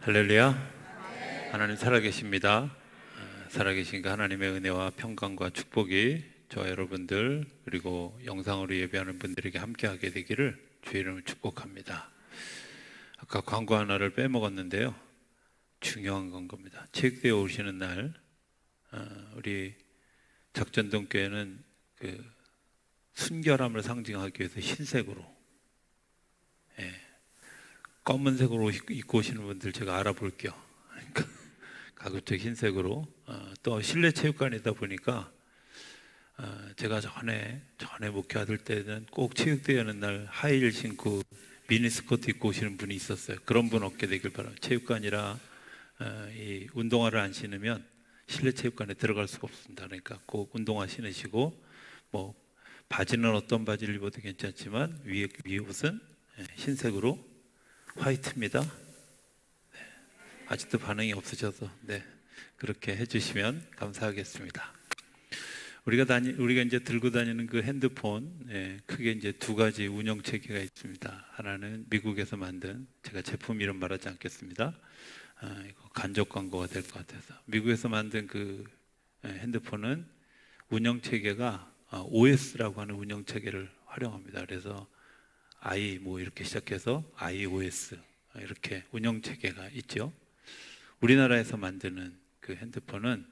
할렐루야. 하나님 살아계십니다. 어, 살아계신 그 하나님의 은혜와 평강과 축복이 저와 여러분들 그리고 영상으로 예배하는 분들에게 함께하게 되기를 주의 이름으로 축복합니다. 아까 광고 하나를 빼먹었는데요. 중요한 건 겁니다. 체육대회 오시는 날 어, 우리 작전동 교회는 그 순결함을 상징하기 위해서 흰색으로 예, 검은색으로 입고 오시는 분들 제가 알아볼게요. 그러니까 가급적 흰색으로 어, 또 실내 체육관이다 보니까 어, 제가 전에 전에 목회할 때는 꼭 체육대회 하는 날 하이힐 신고 미니스커트 입고 오시는 분이 있었어요. 그런 분 없게 되길 바랍니다. 체육관이라 어, 이 운동화를 안 신으면 실내 체육관에 들어갈 수가 없습니다. 그러니까 꼭 운동화 신으시고 뭐 바지는 어떤 바지를 입어도 괜찮지만 위에 위 옷은 예, 흰색으로 화이트입니다. 네. 아직도 반응이 없으셔서 네 그렇게 해주시면 감사하겠습니다. 우리가 다니 우리가 이제 들고 다니는 그 핸드폰 예, 크게 이제 두 가지 운영 체계가 있습니다. 하나는 미국에서 만든 제가 제품 이름 말하지 않겠습니다. 아, 이거 간접 광고가 될 것 같아서 미국에서 만든 그 예, 핸드폰은 운영 체계가 아, OS라고 하는 운영 체계를 활용합니다. 그래서 i 뭐 이렇게 시작해서 iOS 이렇게 운영 체계가 있죠. 우리나라에서 만드는 그 핸드폰은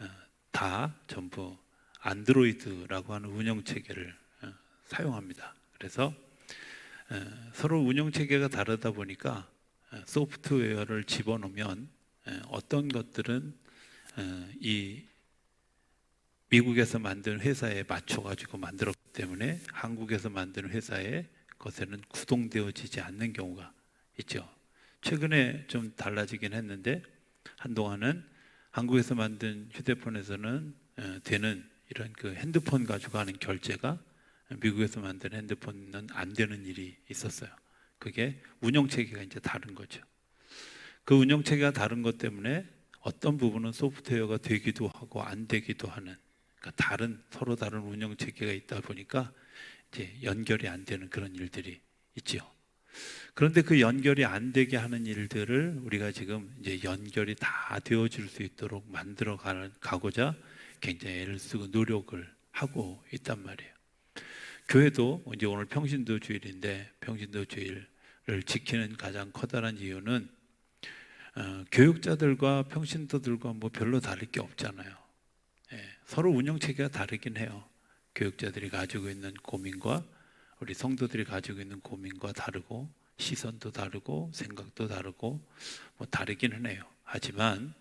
어, 다 전부 안드로이드라고 하는 운영 체계를 어, 사용합니다. 그래서 어, 서로 운영 체계가 다르다 보니까 어, 소프트웨어를 집어넣으면 어, 어떤 것들은 어, 이 미국에서 만든 회사에 맞춰 가지고 만들었기 때문에 한국에서 만든 회사의 것에는 구동되어지지 않는 경우가 있죠. 최근에 좀 달라지긴 했는데 한동안은 한국에서 만든 휴대폰에서는 어, 되는 이런 그 핸드폰 가지고 하는 결제가 미국에서 만든 핸드폰은 안 되는 일이 있었어요. 그게 운영 체계가 이제 다른 거죠. 그 운영 체계가 다른 것 때문에 어떤 부분은 소프트웨어가 되기도 하고 안 되기도 하는 그러니까 다른 서로 다른 운영 체계가 있다 보니까 연결이 안 되는 그런 일들이 있지요. 그런데 그 연결이 안 되게 하는 일들을 우리가 지금 이제 연결이 다 되어질 수 있도록 만들어 가- 가고자 굉장히 애를 쓰고 노력을 하고 있단 말이에요. 교회도 이제 오늘 평신도 주일인데 평신도 주일을 지키는 가장 커다란 이유는 어, 교육자들과 평신도들과 뭐 별로 다를 게 없잖아요. 예, 서로 운영 체계가 다르긴 해요. 교육자들이 가지고 있는 고민과 우리 성도들이 가지고 있는 고민과 다르고 시선도 다르고 생각도 다르고 뭐 다르기는 해요. 하지만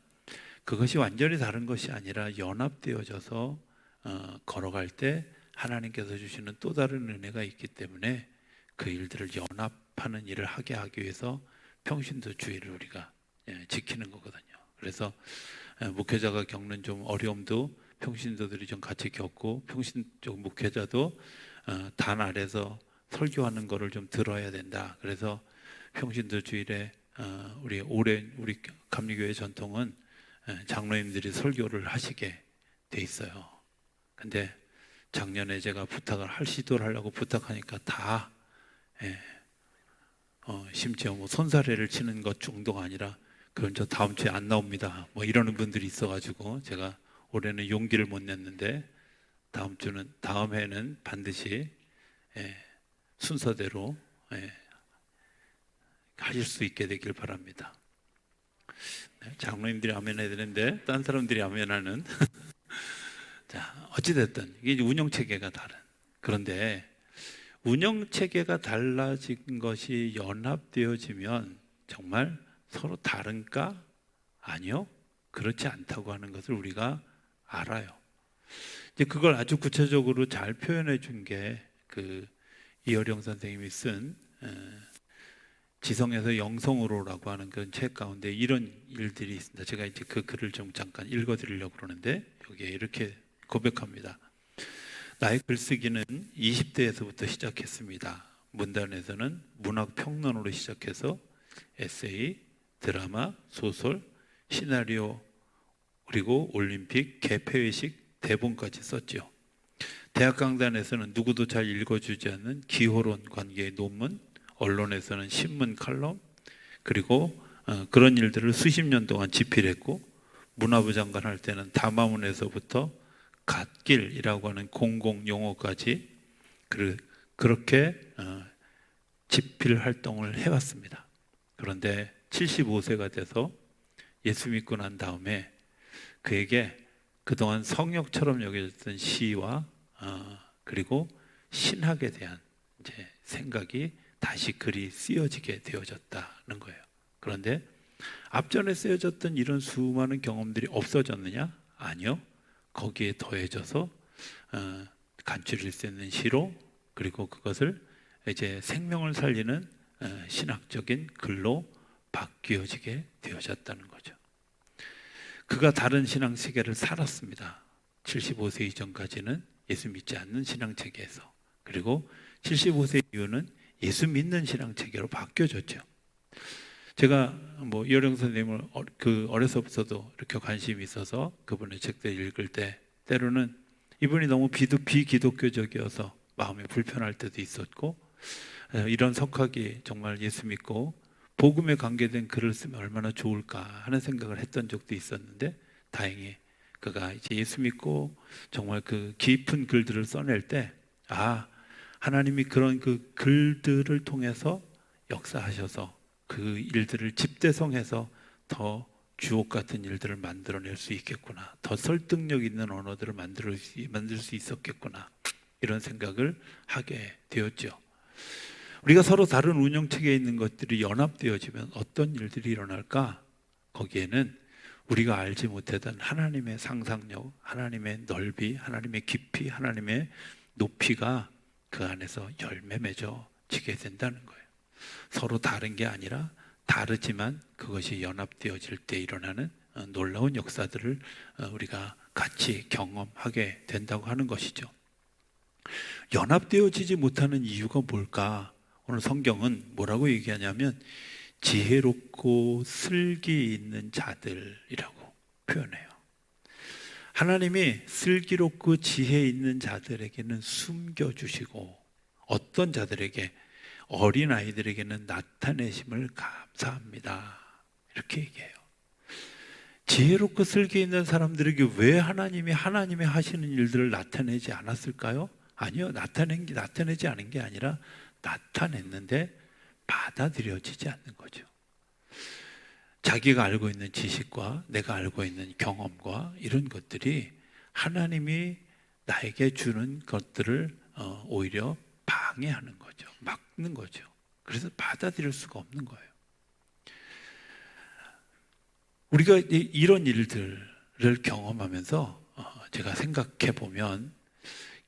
그것이 완전히 다른 것이 아니라 연합되어져서 어, 걸어갈 때 하나님께서 주시는 또 다른 은혜가 있기 때문에 그 일들을 연합하는 일을 하게 하기 위해서 평신도 주의를 우리가 예, 지키는 거거든요. 그래서 예, 목회자가 겪는 좀 어려움도 평신도들이 좀 같이 겪고 평신 쪽 목회자도 어, 단 아래서 설교하는 거를 좀 들어야 된다. 그래서 평신도 주일에 어, 우리 오랜 우리 감리교회 전통은 예, 장로님들이 설교를 하시게 돼 있어요. 근데 작년에 제가 부탁을 할 시도를 하려고 부탁하니까 다 예, 어, 심지어 뭐 손사래를 치는 것 정도가 아니라 그건 저 다음 주에 안 나옵니다. 뭐 이러는 분들이 있어가지고 제가 올해는 용기를 못 냈는데 다음 주는 다음 해는 반드시 예, 순서대로 예, 하실 수 있게 되길 바랍니다. 네, 장로님들이 아멘해야 되는데 딴 사람들이 아멘하는 자 어찌됐든 이게 운영 체계가 다른. 그런데 운영 체계가 달라진 것이 연합되어지면 정말 서로 다른가? 아니요. 그렇지 않다고 하는 것을 우리가 알아요. 이제 그걸 아주 구체적으로 잘 표현해 준 게 그 이어령 선생님이 쓴 에, 지성에서 영성으로라고 하는 그런 책 가운데 이런 일들이 있습니다. 제가 이제 그 글을 좀 잠깐 읽어 드리려고 그러는데 여기에 이렇게 고백합니다. 나의 글쓰기는 20대에서부터 시작했습니다. 문단에서는 문학 평론으로 시작해서 에세이, 드라마, 소설, 시나리오 그리고 올림픽 개폐회식 대본까지 썼지요. 대학 강단에서는 누구도 잘 읽어주지 않는 기호론 관계의 논문, 언론에서는 신문 칼럼, 그리고 어, 그런 일들을 수십 년 동안 집필했고 문화부 장관 할 때는 담화문에서부터 갓길이라고 하는 공공 용어까지 그, 그렇게 어, 집필 활동을 해왔습니다. 그런데 75세가 돼서 예수 믿고 난 다음에 그에게 그동안 성역처럼 여겨졌던 시와 어, 그리고 신학에 대한 이제 생각이 다시 글이 쓰여지게 되어졌다는 거예요. 그런데 앞전에 쓰여졌던 이런 수많은 경험들이 없어졌느냐? 아니요. 거기에 더해져서 어, 간추릴 수 있는 시로 그리고 그것을 이제 생명을 살리는 어, 신학적인 글로 바뀌어지게 되어졌다는 거죠. 그가 다른 신앙 세계를 살았습니다. 75세 이전까지는 예수 믿지 않는 신앙 체계에서 그리고 75세 이후는 예수 믿는 신앙 체계로 바뀌어졌죠. 제가 뭐 이어령 선생님을 어- 그 어려서부터도 이렇게 관심이 있어서 그분의 책들 읽을 때 때로는 이분이 너무 비도 비기독교적이어서 마음이 불편할 때도 있었고 에, 이런 석학이 정말 예수 믿고 복음에 관계된 글을 쓰면 얼마나 좋을까 하는 생각을 했던 적도 있었는데 다행히 그가 이제 예수 믿고 정말 그 깊은 글들을 써낼 때 아 하나님이 그런 그 글들을 통해서 역사하셔서 그 일들을 집대성해서 더 주옥 같은 일들을 만들어낼 수 있겠구나. 더 설득력 있는 언어들을 만들 수, 만들 수 있었겠구나. 이런 생각을 하게 되었죠. 우리가 서로 다른 운영 체계에 있는 것들이 연합되어지면 어떤 일들이 일어날까? 거기에는 우리가 알지 못하던 하나님의 상상력, 하나님의 넓이, 하나님의 깊이, 하나님의 높이가 그 안에서 열매 맺어 지게 된다는 거예요. 서로 다른 게 아니라 다르지만 그것이 연합되어질 때 일어나는 어, 놀라운 역사들을 어, 우리가 같이 경험하게 된다고 하는 것이죠. 연합되어지지 못하는 이유가 뭘까? 오늘 성경은 뭐라고 얘기하냐면 지혜롭고 슬기 있는 자들이라고 표현해요. 하나님이 슬기롭고 지혜 있는 자들에게는 숨겨주시고 어떤 자들에게 어린 아이들에게는 나타내심을 감사합니다. 이렇게 얘기해요. 지혜롭고 슬기 있는 사람들에게 왜 하나님이 하나님이 하시는 일들을 나타내지 않았을까요? 아니요, 나타낸 게 나타내지 않은 게 아니라 나타냈는데 받아들여지지 않는 거죠. 자기가 알고 있는 지식과 내가 알고 있는 경험과 이런 것들이 하나님이 나에게 주는 것들을 어, 오히려 방해하는 거죠. 막는 거죠. 그래서 받아들일 수가 없는 거예요. 우리가 이- 이런 일들을 경험하면서 어, 제가 생각해 보면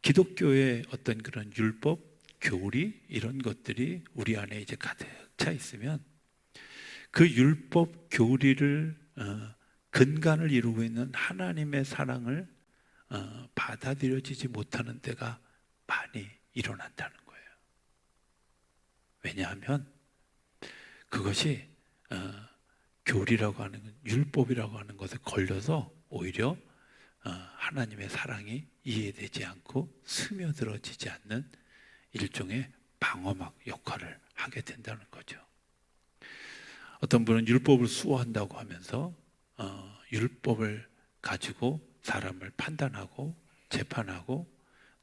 기독교의 어떤 그런 율법, 교리 이런 것들이 우리 안에 이제 가득 차 있으면 그 율법 교리를 어, 근간을 이루고 있는 하나님의 사랑을 어, 받아들여지지 못하는 때가 많이 일어난다는 거예요. 왜냐하면 그것이 어, 교리라고 하는 것, 율법이라고 하는 것에 걸려서 오히려 어, 하나님의 사랑이 이해되지 않고 스며들어지지 않는 일종의 방어막 역할을 하게 된다는 거죠. 어떤 분은 율법을 수호한다고 하면서 어, 율법을 가지고 사람을 판단하고 재판하고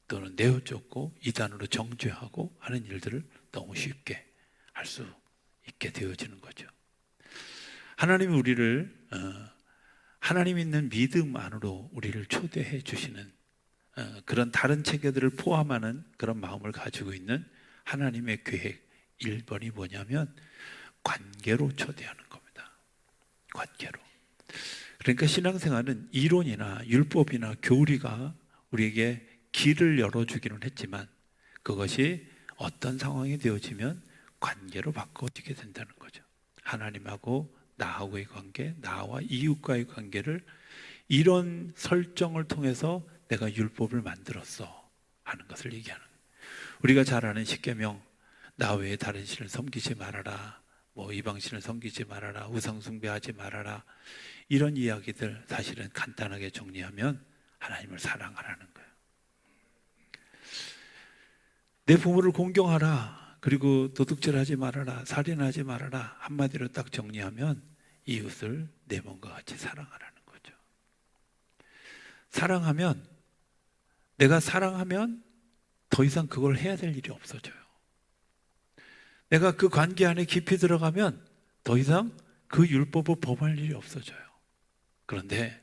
또는 내어쫓고 이단으로 정죄하고 하는 일들을 너무 쉽게 할 수 있게 되어지는 거죠. 하나님이 우리를 어, 하나님 있는 믿음 안으로 우리를 초대해 주시는 어, 그런 다른 체계들을 포함하는 그런 마음을 가지고 있는 하나님의 계획 1번이 뭐냐면 관계로 초대하는 겁니다. 관계로. 그러니까 신앙생활은 이론이나 율법이나 교리가 우리에게 길을 열어주기는 했지만 그것이 어떤 상황이 되어지면 관계로 바꿔지게 된다는 거죠. 하나님하고 나하고의 관계, 나와 이웃과의 관계를 이런 설정을 통해서 내가 율법을 만들었어 하는 것을 얘기하는. 우리가 잘 아는 십계명 나 외에 다른 신을 섬기지 말아라. 뭐 이방 신을 섬기지 말아라. 우상 숭배하지 말아라. 이런 이야기들 사실은 간단하게 정리하면 하나님을 사랑하라는 거예요. 내 부모를 공경하라. 그리고 도둑질하지 말아라. 살인하지 말아라. 한마디로 딱 정리하면 이웃을 내 몸과 같이 사랑하라는 거죠. 사랑하면 내가 사랑하면 더 이상 그걸 해야 될 일이 없어져요. 내가 그 관계 안에 깊이 들어가면 더 이상 그 율법을 범할 일이 없어져요. 그런데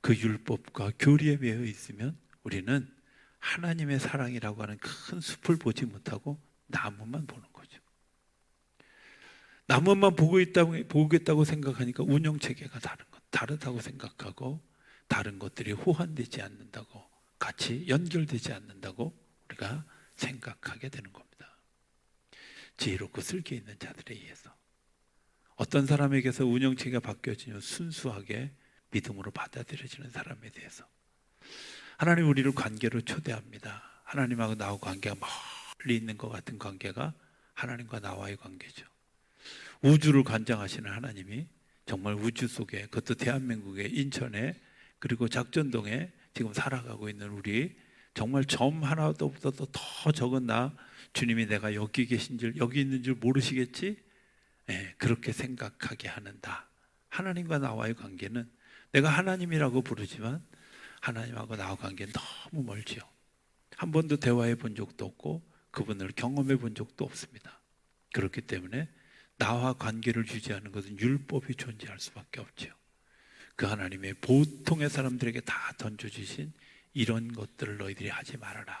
그 율법과 교리에 매여 있으면 우리는 하나님의 사랑이라고 하는 큰 숲을 보지 못하고 나무만 보는 거죠. 나무만 보고 있다고 보겠다고 생각하니까 운영 체계가 다른 것, 다르다고 생각하고 다른 것들이 호환되지 않는다고 같이 연결되지 않는다고 우리가 생각하게 되는 겁니다. 지혜롭고 슬기 있는 자들에 의해서 어떤 사람에게서 운영 체계가 바뀌어지면 순수하게 믿음으로 받아들여지는 사람에 대해서 하나님 우리를 관계로 초대합니다. 하나님하고 나하고 관계가 멀리 있는 것 같은 관계가 하나님과 나와의 관계죠. 우주를 관장하시는 하나님이 정말 우주 속에 그것도 대한민국의 인천에 그리고 작전동에 지금 살아가고 있는 우리 정말 점 하나도 없어도 더 적은 나 주님이 내가 여기 계신 줄 여기 있는 줄 모르시겠지? 예, 그렇게 생각하게 하는다. 하나님과 나와의 관계는 내가 하나님이라고 부르지만 하나님하고 나와 관계는 너무 멀지요. 한 번도 대화해 본 적도 없고 그분을 경험해 본 적도 없습니다. 그렇기 때문에 나와 관계를 유지하는 것은 율법이 존재할 수밖에 없지요. 그 하나님의 보통의 사람들에게 다 던져주신 이런 것들을 너희들이 하지 말아라.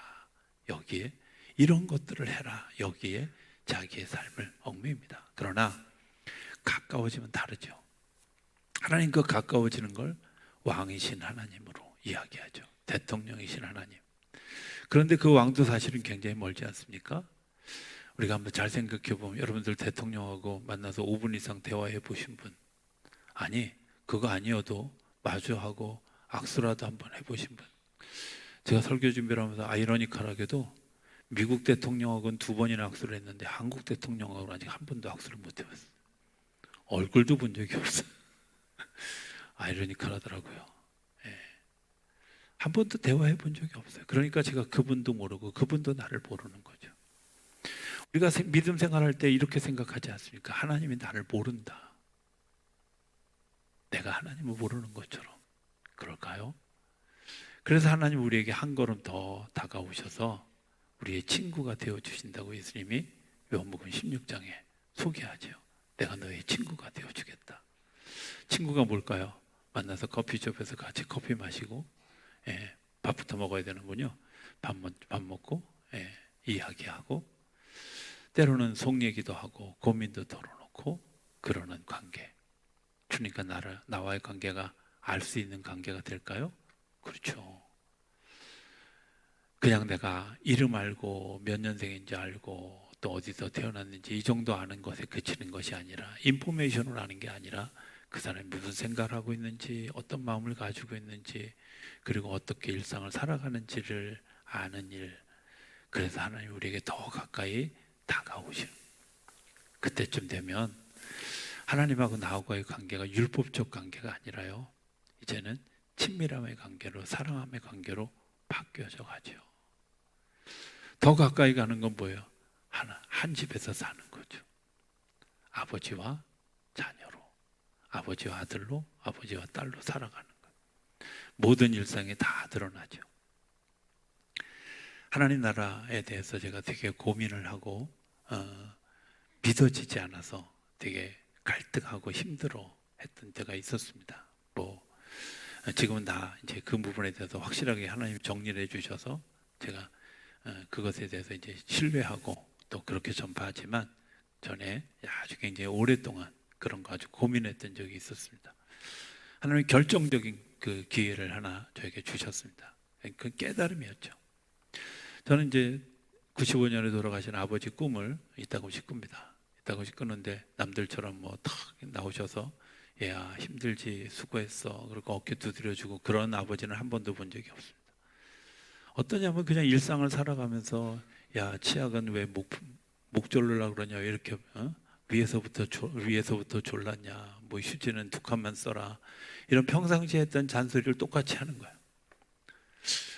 여기에 이런 것들을 해라. 여기에 자기의 삶을 얽매입니다. 그러나 가까워지면 다르죠. 하나님 그 가까워지는 걸 왕이신 하나님으로 이야기하죠. 대통령이신 하나님. 그런데 그 왕도 사실은 굉장히 멀지 않습니까? 우리가 한번 잘 생각해 보면 여러분들 대통령하고 만나서 5분 이상 대화해 보신 분 아니 그거 아니어도 마주하고 악수라도 한번 해보신 분 제가 설교 준비를 하면서 아이러니컬하게도 미국 대통령하고는 두 번이나 악수를 했는데 한국 대통령하고는 아직 한 번도 악수를 못 해봤어요 얼굴도 본 적이 없어요 아이러니컬하더라고요 예. 한 번도 대화해 본 적이 없어요 그러니까 제가 그분도 모르고 그분도 나를 모르는 거죠 우리가 세- 믿음 생활할 때 이렇게 생각하지 않습니까? 하나님이 나를 모른다. 내가 하나님을 모르는 것처럼 그럴까요? 그래서 하나님 우리에게 한 걸음 더 다가오셔서 우리의 친구가 되어 주신다고 예수님이 요한복음 16장에 소개하죠. 내가 너의 친구가 되어 주겠다. 친구가 뭘까요? 만나서 커피숍에서 같이 커피 마시고 예, 밥부터 먹어야 되는군요. 밥, 먹, 밥 먹고 예, 이야기하고 때로는 속 얘기도 하고 고민도 털어놓고 그러는 관계. 주니까 나를 나와의 관계가 알 수 있는 관계가 될까요? 그렇죠. 그냥 내가 이름 알고 몇 년생인지 알고 또 어디서 태어났는지 이 정도 아는 것에 그치는 것이 아니라 인포메이션을 아는 게 아니라 그 사람이 무슨 생각을 하고 있는지 어떤 마음을 가지고 있는지 그리고 어떻게 일상을 살아가는지를 아는 일 그래서 하나님 우리에게 더 가까이 다가오시는 그때쯤 되면 하나님하고 나하고의 관계가 율법적 관계가 아니라요. 이제는 친밀함의 관계로 사랑함의 관계로 바뀌어져 가죠. 더 가까이 가는 건 뭐예요? 하나 한 집에서 사는 거죠. 아버지와 자녀로 아버지와 아들로 아버지와 딸로 살아가는 것. 모든 일상에 다 드러나죠. 하나님 나라에 대해서 제가 되게 고민을 하고 어, 믿어지지 않아서 되게 갈등하고 힘들어 했던 때가 있었습니다. 뭐 어, 지금은 다 이제 그 부분에 대해서 확실하게 하나님 정리를 해주셔서 제가 어, 그것에 대해서 이제 신뢰하고 또 그렇게 전파하지만 전에 아주 굉장히 오랫동안 그런 거 아주 고민했던 적이 있었습니다. 하나님 결정적인 그 기회를 하나 저에게 주셨습니다. 그 깨달음이었죠. 저는 이제 95년에 돌아가신 아버지 꿈을 이따금씩 꿉니다. 이따금씩 꾸는데 남들처럼 뭐 탁 나오셔서 얘야 힘들지 수고했어 그리고 어깨 두드려주고 그런 아버지는 한 번도 본 적이 없습니다. 어떠냐면 그냥 일상을 살아가면서 야 치약은 왜 목, 목 졸르려 그러냐 왜 이렇게 어? 위에서부터 졸, 위에서부터 졸랐냐 뭐 휴지는 두 칸만 써라 이런 평상시에 했던 잔소리를 똑같이 하는 거예요.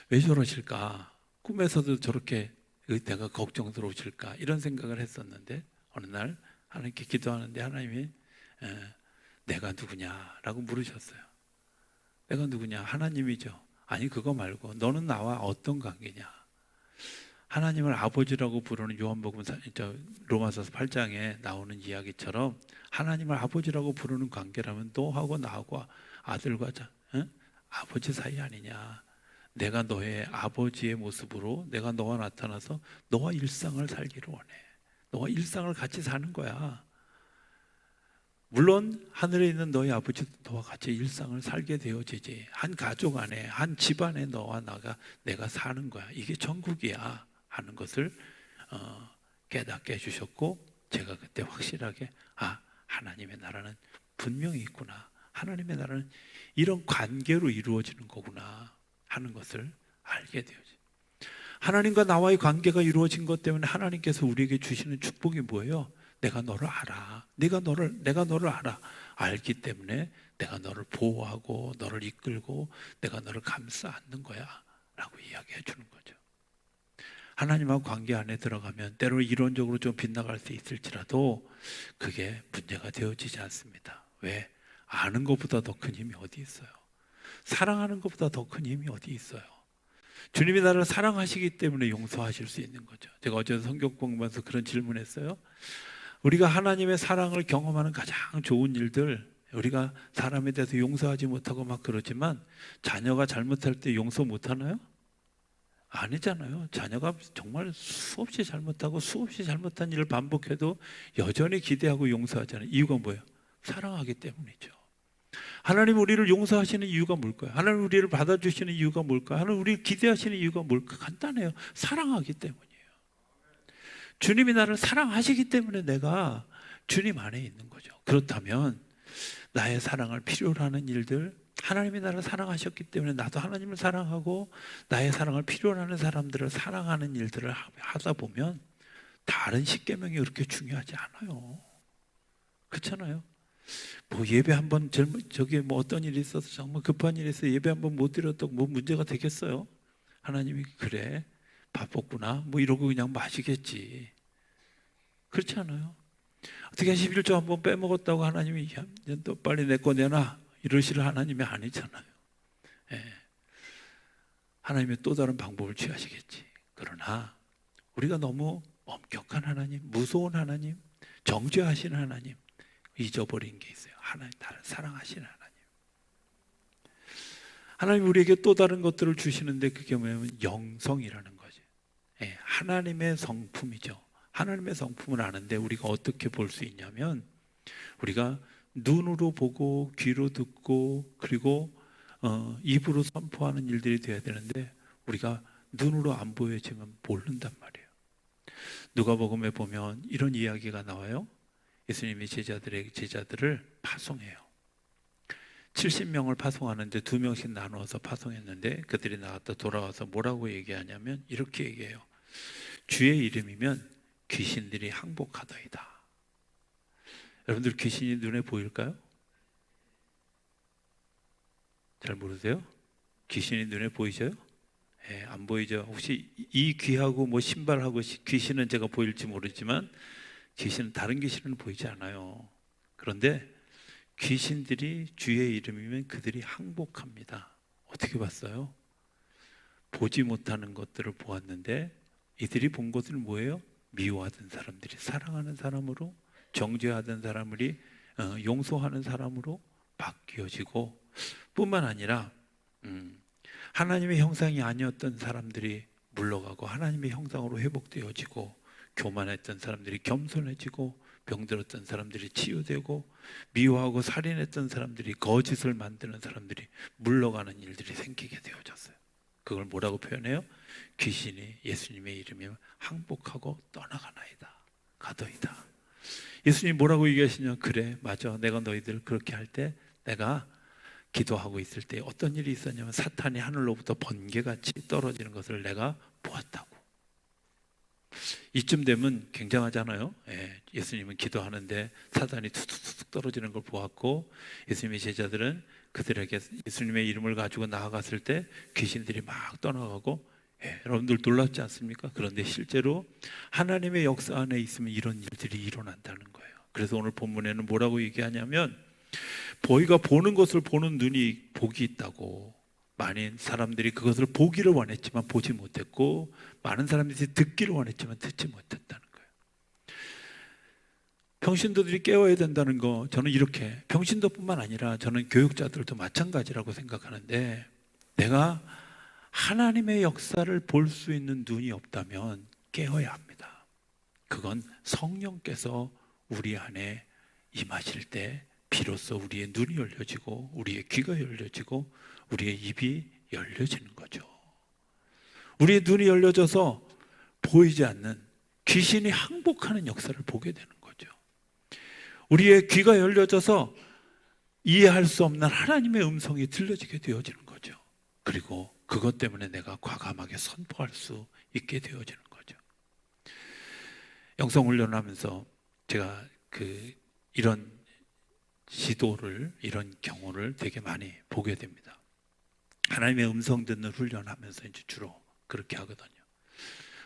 왜 저러실까? 꿈에서도 저렇게 내가 걱정스러우실까 이런 생각을 했었는데 어느 날 하나님께 기도하는데 하나님이 에, 내가 누구냐라고 물으셨어요. 내가 누구냐? 하나님이죠. 아니 그거 말고 너는 나와 어떤 관계냐? 하나님을 아버지라고 부르는 요한복음 로마서 8장에 나오는 이야기처럼 하나님을 아버지라고 부르는 관계라면 너하고 나하고 아들과 자, 응? 아버지 사이 아니냐? 내가 너의 아버지의 모습으로 내가 너와 나타나서 너와 일상을 살기를 원해. 너와 일상을 같이 사는 거야. 물론 하늘에 있는 너희 아버지도 너와 같이 일상을 살게 되어지지. 한 가족 안에, 한 집안에 너와 나가 내가 사는 거야. 이게 천국이야 하는 것을 어, 깨닫게 해주셨고 제가 그때 확실하게 아 하나님의 나라는 분명히 있구나. 하나님의 나라는 이런 관계로 이루어지는 거구나 하는 것을 알게 되어지. 하나님과 나와의 관계가 이루어진 것 때문에 하나님께서 우리에게 주시는 축복이 뭐예요? 내가 너를 알아. 내가 너를 내가 너를 알아. 알기 때문에 내가 너를 보호하고 너를 이끌고 내가 너를 감싸 안는 거야라고 이야기해 주는 거죠. 하나님하고 관계 안에 들어가면 때로 이론적으로 좀 빗나갈 수 있을지라도 그게 문제가 되어지지 않습니다. 왜? 아는 것보다 더 큰 힘이 어디 있어요? 사랑하는 것보다 더 큰 힘이 어디 있어요? 주님이 나를 사랑하시기 때문에 용서하실 수 있는 거죠. 제가 어제 성경 공부하면서 그런 질문했어요. 우리가 하나님의 사랑을 경험하는 가장 좋은 일들, 우리가 사람에 대해서 용서하지 못하고 막 그러지만 자녀가 잘못할 때 용서 못 하나요? 아니잖아요. 자녀가 정말 수없이 잘못하고 수없이 잘못한 일을 반복해도 여전히 기대하고 용서하잖아요. 이유가 뭐예요? 사랑하기 때문이죠. 하나님 우리를 용서하시는 이유가 뭘까요? 하나님 우리를 받아주시는 이유가 뭘까요? 하나님 우리를 기대하시는 이유가 뭘까? 간단해요. 사랑하기 때문이에요. 주님이 나를 사랑하시기 때문에 내가 주님 안에 있는 거죠. 그렇다면 나의 사랑을 필요로 하는 일들, 하나님이 나를 사랑하셨기 때문에 나도 하나님을 사랑하고 나의 사랑을 필요로 하는 사람들을 사랑하는 일들을 하- 하다 보면 다른 십계명이 그렇게 중요하지 않아요. 그렇잖아요. 뭐 예배 한번 저기 뭐 어떤 일이 있어서 정말 급한 일이 있어 예배 한번 못 드렸다고 뭐 문제가 되겠어요? 하나님이 그래 바빴구나 뭐 이러고 그냥 마시겠지. 그렇지 않아요? 어떻게 11조 한번 빼먹었다고 하나님이 또 빨리 내 거 내놔 이러실 하나님이 아니잖아요. 예. 하나님이 또 다른 방법을 취하시겠지. 그러나 우리가 너무 엄격한 하나님, 무서운 하나님, 정죄하시는 하나님 잊어버린 게 있어요. 하나님 나를 사랑하시는 하나님. 하나님 우리에게 또 다른 것들을 주시는데 그게 뭐냐면 영성이라는 거죠. 예, 하나님의 성품이죠. 하나님의 성품을 아는데 우리가 어떻게 볼 수 있냐면 우리가 눈으로 보고 귀로 듣고 그리고 어, 입으로 선포하는 일들이 돼야 되는데 우리가 눈으로 안 보여지면 모른단 말이에요. 누가복음에 보면 이런 이야기가 나와요. 예수님이 제자들의 제자들을 파송해요. 70명을 파송하는데 두 명씩 나누어서 파송했는데 그들이 나갔다 돌아와서 뭐라고 얘기하냐면 이렇게 얘기해요. 주의 이름이면 귀신들이 항복하더이다. 여러분들 귀신이 눈에 보일까요? 잘 모르세요? 귀신이 눈에 보이셔요? 예, 안 보이죠. 혹시 이 귀하고 뭐 신발하고 시- 귀신은 제가 보일지 모르지만 귀신은 다른 귀신은 보이지 않아요. 그런데 귀신들이 주의 이름이면 그들이 항복합니다. 어떻게 봤어요? 보지 못하는 것들을 보았는데 이들이 본 것은 뭐예요? 미워하던 사람들이 사랑하는 사람으로 정죄하던 사람들이 어, 용서하는 사람으로 바뀌어지고 뿐만 아니라 음, 하나님의 형상이 아니었던 사람들이 물러가고 하나님의 형상으로 회복되어지고 교만했던 사람들이 겸손해지고 병들었던 사람들이 치유되고 미워하고 살인했던 사람들이 거짓을 만드는 사람들이 물러가는 일들이 생기게 되어졌어요. 그걸 뭐라고 표현해요? 귀신이 예수님의 이름이 항복하고 떠나가나이다. 가더이다. 예수님 뭐라고 얘기하시냐? 그래, 맞아. 내가 너희들 그렇게 할 때 내가 기도하고 있을 때 어떤 일이 있었냐면 사탄이 하늘로부터 번개같이 떨어지는 것을 내가 보았다고. 이쯤 되면 굉장하잖아요. 예, 예수님은 기도하는데 사단이 툭툭툭 떨어지는 걸 보았고 예수님의 제자들은 그들에게 예수님의 이름을 가지고 나아갔을 때 귀신들이 막 떠나가고 예, 여러분들 놀랍지 않습니까? 그런데 실제로 하나님의 역사 안에 있으면 이런 일들이 일어난다는 거예요. 그래서 오늘 본문에는 뭐라고 얘기하냐면 보이가 보는 것을 보는 눈이 복이 있다고 많은 사람들이 그것을 보기를 원했지만 보지 못했고 많은 사람들이 듣기를 원했지만 듣지 못했다는 거예요. 평신도들이 깨워야 된다는 거 저는 이렇게 평신도뿐만 아니라 저는 교육자들도 마찬가지라고 생각하는데 내가 하나님의 역사를 볼 수 있는 눈이 없다면 깨어야 합니다. 그건 성령께서 우리 안에 임하실 때 비로소 우리의 눈이 열려지고 우리의 귀가 열려지고 우리의 입이 열려지는 거죠. 우리의 눈이 열려져서 보이지 않는 귀신이 항복하는 역사를 보게 되는 거죠. 우리의 귀가 열려져서 이해할 수 없는 하나님의 음성이 들려지게 되어지는 거죠. 그리고 그것 때문에 내가 과감하게 선포할 수 있게 되어지는 거죠. 영성 훈련 하면서 제가 그 이런 지도를 이런 경우를 되게 많이 보게 됩니다. 하나님의 음성 듣는 훈련하면서 이제 주로 그렇게 하거든요.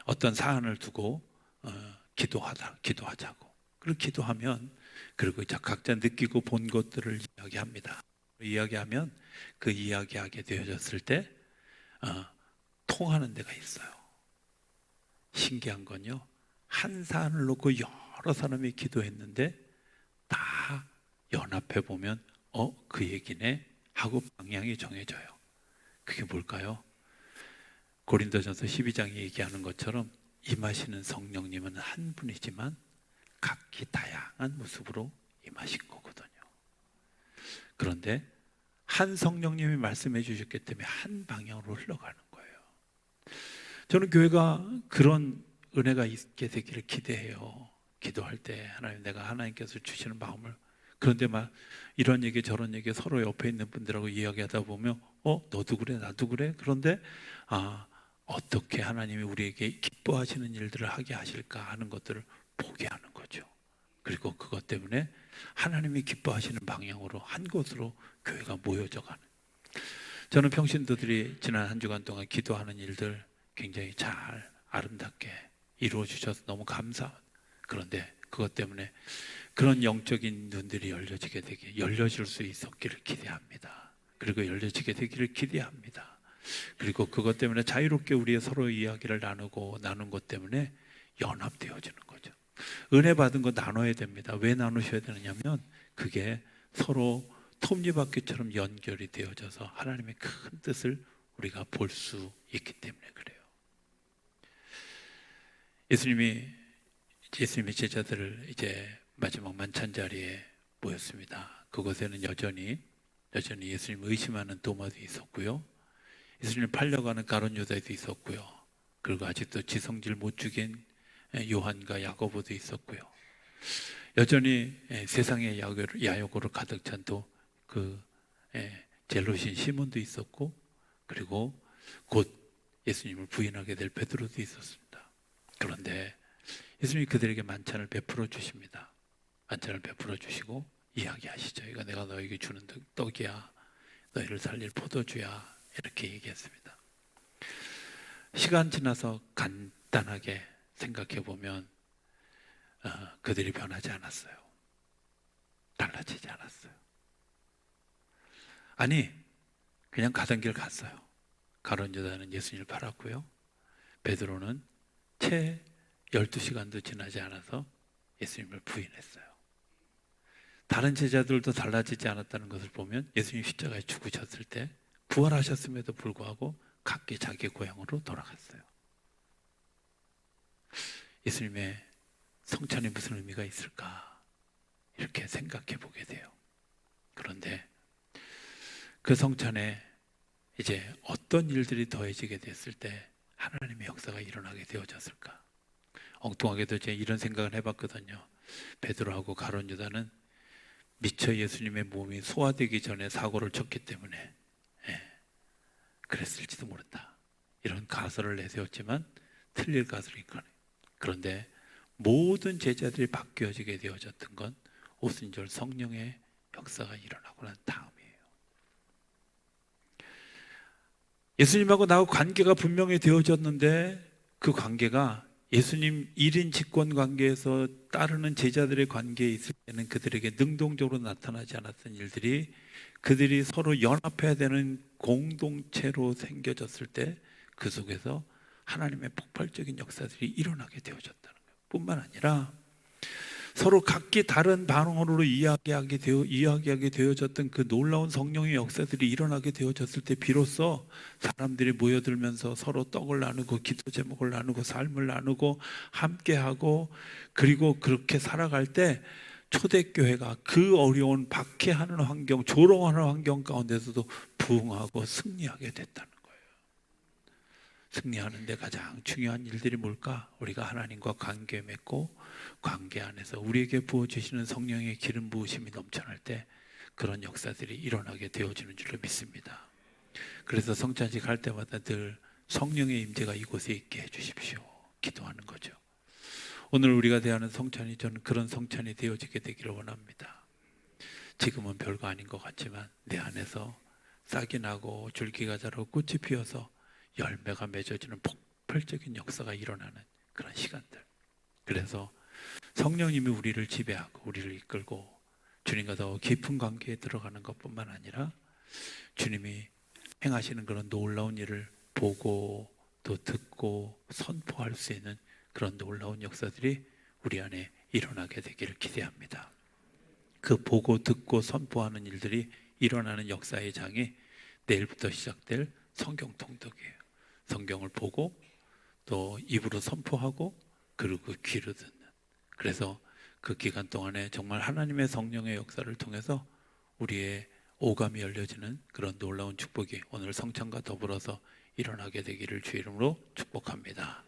어떤 사안을 두고 어, 기도하다 기도하자고 그리고 기도하면 그리고 이제 각자 느끼고 본 것들을 이야기합니다. 이야기하면 그 이야기하게 되어졌을 때 어, 통하는 데가 있어요. 신기한 건요. 한 사안을 놓고 여러 사람이 기도했는데 다 연합해 보면 어 그 얘기네 하고 방향이 정해져요. 그게 뭘까요? 고린도전서 12장에 얘기하는 것처럼 임하시는 성령님은 한 분이지만 각기 다양한 모습으로 임하신 거거든요. 그런데 한 성령님이 말씀해 주셨기 때문에 한 방향으로 흘러가는 거예요. 저는 교회가 그런 은혜가 있게 되기를 기대해요. 기도할 때 하나님 내가 하나님께서 주시는 마음을 그런데 막 이런 얘기 저런 얘기 서로 옆에 있는 분들하고 이야기하다 보면 어 너도 그래 나도 그래 그런데 아 어떻게 하나님이 우리에게 기뻐하시는 일들을 하게 하실까 하는 것들을 보게 하는 거죠. 그리고 그것 때문에 하나님이 기뻐하시는 방향으로 한 곳으로 교회가 모여져 가는. 저는 평신도들이 지난 한 주간 동안 기도하는 일들 굉장히 잘 아름답게 이루어 주셔서 너무 감사. 그런데 그것 때문에 그런 영적인 눈들이 열려지게 되게 열려질 수 있었기를 기대합니다. 그리고 열려지게 되기를 기대합니다. 그리고 그것 때문에 자유롭게 우리의 서로 이야기를 나누고 나눈 것 때문에 연합되어지는 거죠. 은혜 받은 거 나눠야 됩니다. 왜 나누셔야 되느냐면 그게 서로 톱니바퀴처럼 연결이 되어져서 하나님의 큰 뜻을 우리가 볼 수 있기 때문에 그래요. 예수님이 예수님의 제자들을 이제 마지막 만찬 자리에 모였습니다. 그곳에는 여전히 여전히 예수님 의심하는 도마도 있었고요. 예수님을 팔려가는 가론 유다도 있었고요. 그리고 아직도 지성질 못 죽인 요한과 야고보도 있었고요. 여전히 세상의 야욕으로 가득 찬또그 젤로신 시몬도 있었고 그리고 곧 예수님을 부인하게 될 베드로도 있었습니다. 그런데 예수님이 그들에게 만찬을 베풀어 주십니다. 만찬을 베풀어 주시고 이야기하시죠. 이거 내가 너에게 주는 떡이야. 너희를 살릴 포도주야. 이렇게 얘기했습니다. 시간 지나서 간단하게 생각해 보면 어, 그들이 변하지 않았어요. 달라지지 않았어요. 아니 그냥 가던 길 갔어요. 가론 유다는 예수님을 팔았고요. 베드로는 채 12시간도 지나지 않아서 예수님을 부인했어요. 다른 제자들도 달라지지 않았다는 것을 보면 예수님 십자가에 죽으셨을 때 부활하셨음에도 불구하고 각기 자기 고향으로 돌아갔어요. 예수님의 성찬이 무슨 의미가 있을까? 이렇게 생각해 보게 돼요. 그런데 그 성찬에 이제 어떤 일들이 더해지게 됐을 때 하나님의 역사가 일어나게 되어졌을까? 엉뚱하게도 제가 이런 생각을 해봤거든요. 베드로하고 가론 유다는 미처 예수님의 몸이 소화되기 전에 사고를 쳤기 때문에 예, 그랬을지도 모른다. 이런 가설을 내세웠지만 틀릴 가설이 거네. 그런데 모든 제자들이 바뀌어지게 되어졌던 건 오순절 성령의 역사가 일어나고 난 다음이에요. 예수님하고 나하고 관계가 분명히 되어졌는데 그 관계가 예수님 1인 직권 관계에서 따르는 제자들의 관계에 있을 때 에는 그들에게 능동적으로 나타나지 않았던 일들이 그들이 서로 연합해야 되는 공동체로 생겨졌을 때 그 속에서 하나님의 폭발적인 역사들이 일어나게 되어졌다는 거예요. 뿐만 아니라 서로 각기 다른 반응으로 이야기하게 되어 이야기하게 되어졌던 그 놀라운 성령의 역사들이 일어나게 되어졌을 때 비로소 사람들이 모여들면서 서로 떡을 나누고 기도 제목을 나누고 삶을 나누고 함께하고 그리고 그렇게 살아갈 때 초대교회가 그 어려운 박해하는 환경, 조롱하는 환경 가운데서도 부흥하고 승리하게 됐다는 거예요. 승리하는데 가장 중요한 일들이 뭘까? 우리가 하나님과 관계 맺고 관계 안에서 우리에게 부어주시는 성령의 기름 부으심이 넘쳐날 때 그런 역사들이 일어나게 되어지는 줄로 믿습니다. 그래서 성찬식 할 때마다 늘 성령의 임재가 이곳에 있게 해주십시오. 기도하는 거죠. 오늘 우리가 대하는 성찬이 저는 그런 성찬이 되어지게 되기를 원합니다. 지금은 별거 아닌 것 같지만 내 안에서 싹이 나고 줄기가 자라고 꽃이 피어서 열매가 맺어지는 폭발적인 역사가 일어나는 그런 시간들. 그래서 성령님이 우리를 지배하고 우리를 이끌고 주님과 더 깊은 관계에 들어가는 것뿐만 아니라 주님이 행하시는 그런 놀라운 일을 보고 또 듣고 선포할 수 있는 그런 놀라운 역사들이 우리 안에 일어나게 되기를 기대합니다. 그 보고 듣고 선포하는 일들이 일어나는 역사의 장이 내일부터 시작될 성경 통독이에요. 성경을 보고 또 입으로 선포하고 그리고 귀로 듣는. 그래서 그 기간 동안에 정말 하나님의 성령의 역사를 통해서 우리의 오감이 열려지는 그런 놀라운 축복이 오늘 성찬과 더불어서 일어나게 되기를 주 이름으로 축복합니다.